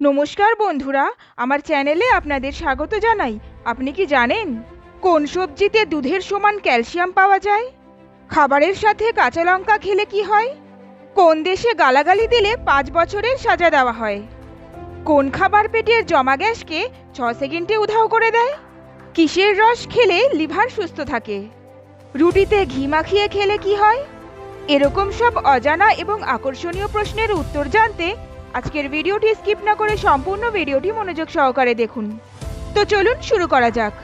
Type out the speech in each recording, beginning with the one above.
নমস্কার বন্ধুরা, আমার চ্যানেলে আপনাদের স্বাগত জানাই। আপনি কি জানেন কোন সবজিতে দুধের সমান ক্যালসিয়াম পাওয়া যায়? খাবারের সাথে কাঁচা লঙ্কা খেলে কি হয়? কোন দেশে গালাগালি দিলে পাঁচ বছরের সাজা দেওয়া হয়? কোন খাবার পেটের জমা গ্যাসকে ছ সেকেন্ডে উধাও করে দেয়? কিসের রস খেলে লিভার সুস্থ থাকে? রুটিতে ঘি মাখিয়ে খেলে কি হয়? এরকম সব অজানা এবং আকর্ষণীয় প্রশ্নের উত্তর জানতে আজকের ভিডিওটি স্কিপ না করে সম্পূর্ণ ভিডিওটি মনোযোগ সহকারে দেখুন। তো চলুন শুরু করা যাক।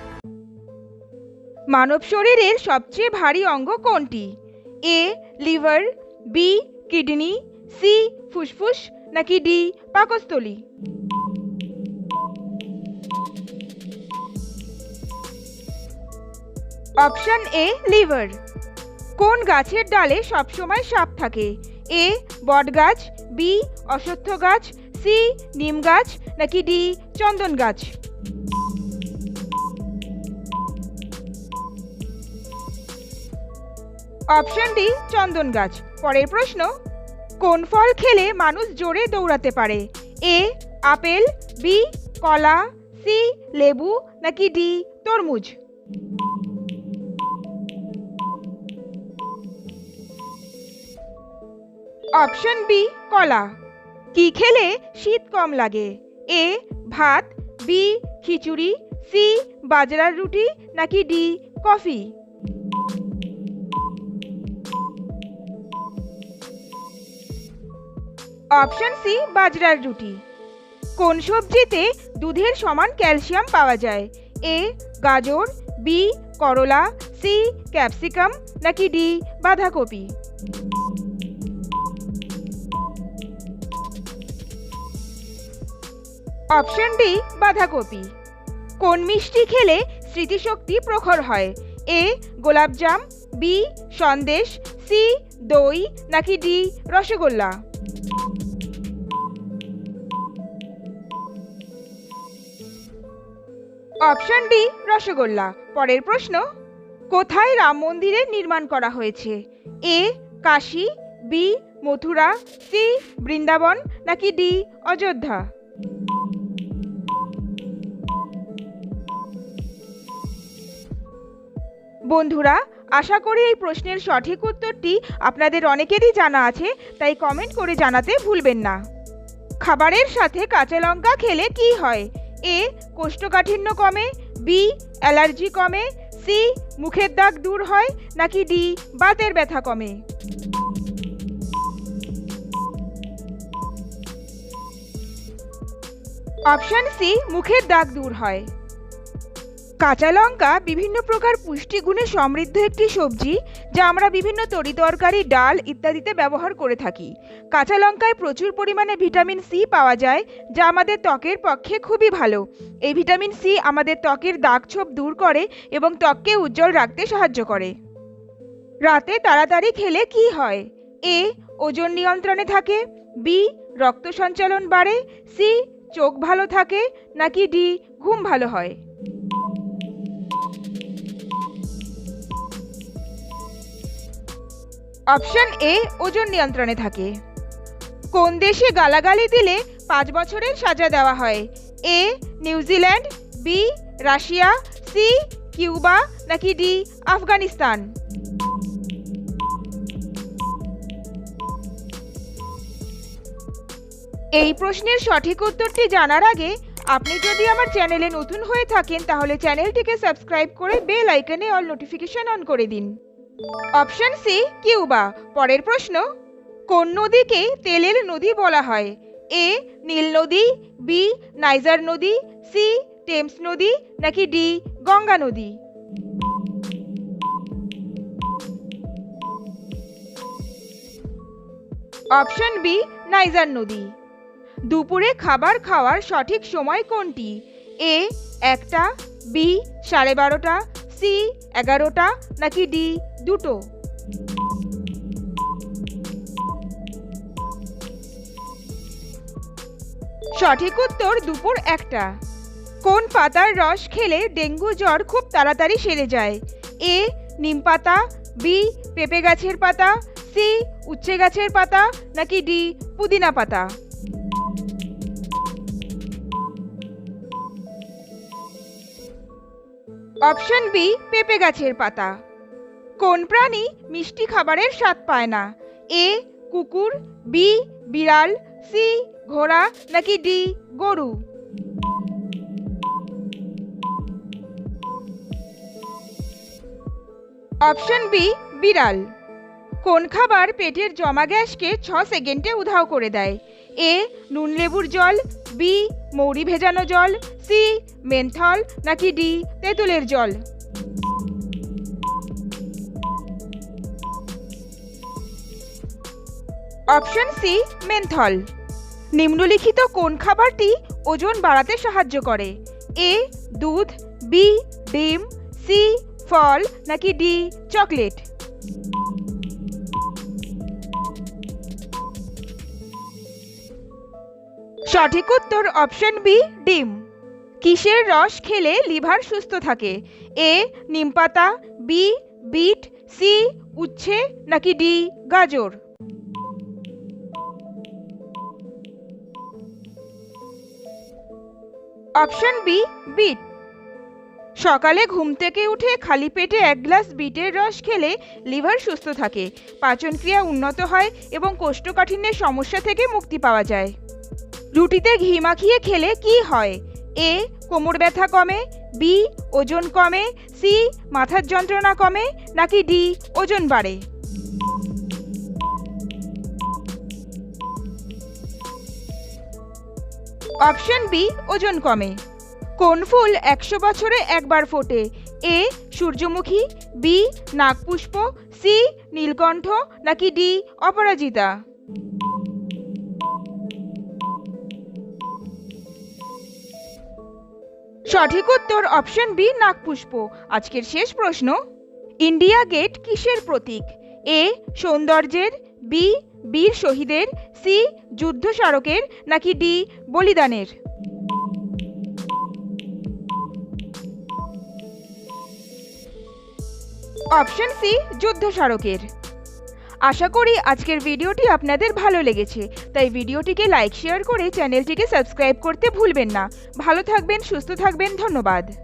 মানব শরীরের সবচেয়ে ভারী অঙ্গ কোনটি? A, liver, B, kidney, C, ফুসফুস, নাকি ডি, পাকস্থলী? Option A, liver. কোন গাছের ডালে সবসময় সাপ থাকে? এ বট গাছ বি অশ্বত্থ গাছ সি নিম গাছ নাকি ডি চন্দন গাছ অপশন ডি চন্দন গাছ পরের প্রশ্ন, কোন ফল খেলে মানুষ জোরে দৌড়াতে পারে? এ আপেল বি কলা সি লেবু, নাকি ডি তরমুজ? অপশন বি, কলা। কি খেলে শীত কম লাগে? এ, ভাত, বি, খিচুড়ি, সি, বাজরার রুটি, নাকি ডি, কফি? অপশন সি, বাজরার রুটি। কোন সবজিতে দুধের সমান ক্যালসিয়াম পাওয়া যায়? এ, গাজর, বি, করলা, সি, ক্যাপসিকাম, নাকি ডি, বাঁধাকপি? অপশন ডি, বাঁধাকপি। কোন মিষ্টি খেলে স্মৃতিশক্তি প্রখর হয়? এ, গোলাপজাম, বি, সন্দেশ, সি, দই, নাকি D, rasgulla? Option D, rasgulla. পরের প্রশ্ন, কোথায় রাম মন্দিরের নির্মাণ করা হয়েছে? A, Kashi, B, Mathura, C, Vrindavan, নাকি ডি, অযোধ্যা? বন্ধুরা, আশা করি এই প্রশ্নের সঠিক উত্তরটি আপনাদের অনেকেরই জানা আছে, তাই কমেন্ট করে জানাতে ভুলবেন না। খাবারের সাথে কাঁচা লঙ্কা খেলে কি হয়? এ, কোষ্ঠকাঠিন্য কমে, বি, অ্যালার্জি কমে, সি, মুখের দাগ দূর হয়, নাকি ডি, বাতের ব্যথা কমে? অপশন সি, মুখের দাগ দূর হয়। কাঁচা লঙ্কা বিভিন্ন প্রকার পুষ্টিগুণে সমৃদ্ধ একটি সবজি যা আমরা বিভিন্ন তরিতরকারি ডাল ইত্যাদিতে ব্যবহার করে থাকি। কাঁচা লঙ্কায় প্রচুর পরিমাণে ভিটামিন সি পাওয়া যায়, যা আমাদের ত্বকের পক্ষে খুবই ভালো। এই ভিটামিন সি আমাদের ত্বকের দাগছোপ দূর করে এবং ত্বককে উজ্জ্বল রাখতে সাহায্য করে। রাতে তাড়াতাড়ি খেলে কি হয়? এ, ওজন নিয়ন্ত্রণে থাকে, বি রক্ত সঞ্চালন বাড়ে, সি, চোখ ভালো থাকে, নাকি ডি, ঘুম ভালো হয়? অপশন এ, ওজন নিয়ন্ত্রণে থাকে। কোন দেশে গালাগালি দিলে পাঁচ বছরের সাজা দেওয়া হয়? A New Zealand B, Russia, C, Cuba, নাকি ডি, আফগানিস্তান? এই প্রশ্নের সঠিক উত্তরটি জানার আগে আপনি যদি আমার চ্যানেলে নতুন হয়ে থাকেন, তাহলে চ্যানেলটিকে সাবস্ক্রাইব করে বেল আইকনে অল নোটিফিকেশন অন করে দিন। Option C, Cuba. পরের প্রশ্ন, কোন নদীকে তেলের নদী বলা হয়? এ, নীল নদী, বি, নাইজার নদী, সি, টেমস নদী, নাকি ডি, গঙ্গা নদী? অপশন বি, নাইজার নদী। দুপুরে খাবার খাওয়ার সঠিক সময় কোনটি? এ, একটা, বি, সাড়ে বারোটা, সি, এগারোটা, নাকি ডি দুটো। সঠিক উত্তর দুপুর একটা। কোন পাতার রস খেলে ডেঙ্গু জ্বর খুব তাড়াতাড়ি সেরে যায়? এ, নিম পাতা, বি, পেঁপে গাছের পাতা, সি, উচ্ছে গাছের পাতা, নাকি ডি, পুদিনা পাতা? অপশন বি, পেঁপে গাছের পাতা। কোন প্রাণী মিষ্টি খাবারের স্বাদ পায় না? এ, কুকুর, বি, বিড়াল, সি, ঘোড়া, নাকি ডি, গরু? অপশন বি, বিড়াল। কোন খাবার পেটের জমা গ্যাসকে ছ সেকেন্ডে উধাও করে দেয়? এ, নুন লেবুর জল, বি, মৌরি ভেজানো জল, সি, মেন্থল, নাকি ডি, তেঁতুলের জল? Option C, menthol. নিম্নলিখিত কোন খাবারটি ওজন বাড়াতে সাহায্য করে? এ, দুধ, বি, ডিম, সি, ফল, নাকি ডি, চকলেট? সঠিক উত্তর অপশন বি, ডিম। কিসের রস খেলে লিভার সুস্থ থাকে? এ নিমপাতা বি, বিট, সি, উচ্ছে, নাকি ডি, গাজর? Option B, beet. সকালে ঘুম থেকে উঠে খালি পেটে এক গ্লাস বিটের রস খেলে লিভার সুস্থ থাকে, পাচনক্রিয়া উন্নত হয় এবং কোষ্ঠকাঠিন্যের সমস্যা থেকে মুক্তি পাওয়া যায়। রুটিতে ঘি মাখিয়ে খেলে কি হয়? এ, কোমর ব্যথা কমে, বি, ওজন কমে, সি, মাথার যন্ত্রণা কমে, নাকি ডি, ওজন বাড়ে? অপশন বি ওজন কমে। কোন ফুল একশো বছরে একবার ফোটে? এ সূর্যমুখী বি নাগপুষ্প সি নীলকণ্ঠ, নাকি ডি অপরাজিতা? সঠিক উত্তর অপশন বি নাগপুষ্প। আজকের শেষ প্রশ্ন ইন্ডিয়া গেট কিসের প্রতীক? এ সৌন্দর্যের বি বীর শহীদের, সি যুদ্ধ স্মারকের, নাকি ডি বলিদানের? অপশন সি, যুদ্ধ স্মারকের। আশা করি আজকের ভিডিওটি আপনাদের ভালো লেগেছে, তাই ভিডিওটিকে লাইক, শেয়ার করে চ্যানেলটিকে সাবস্ক্রাইব করতে ভুলবেন না। ভালো থাকবেন, সুস্থ থাকবেন, ধন্যবাদ।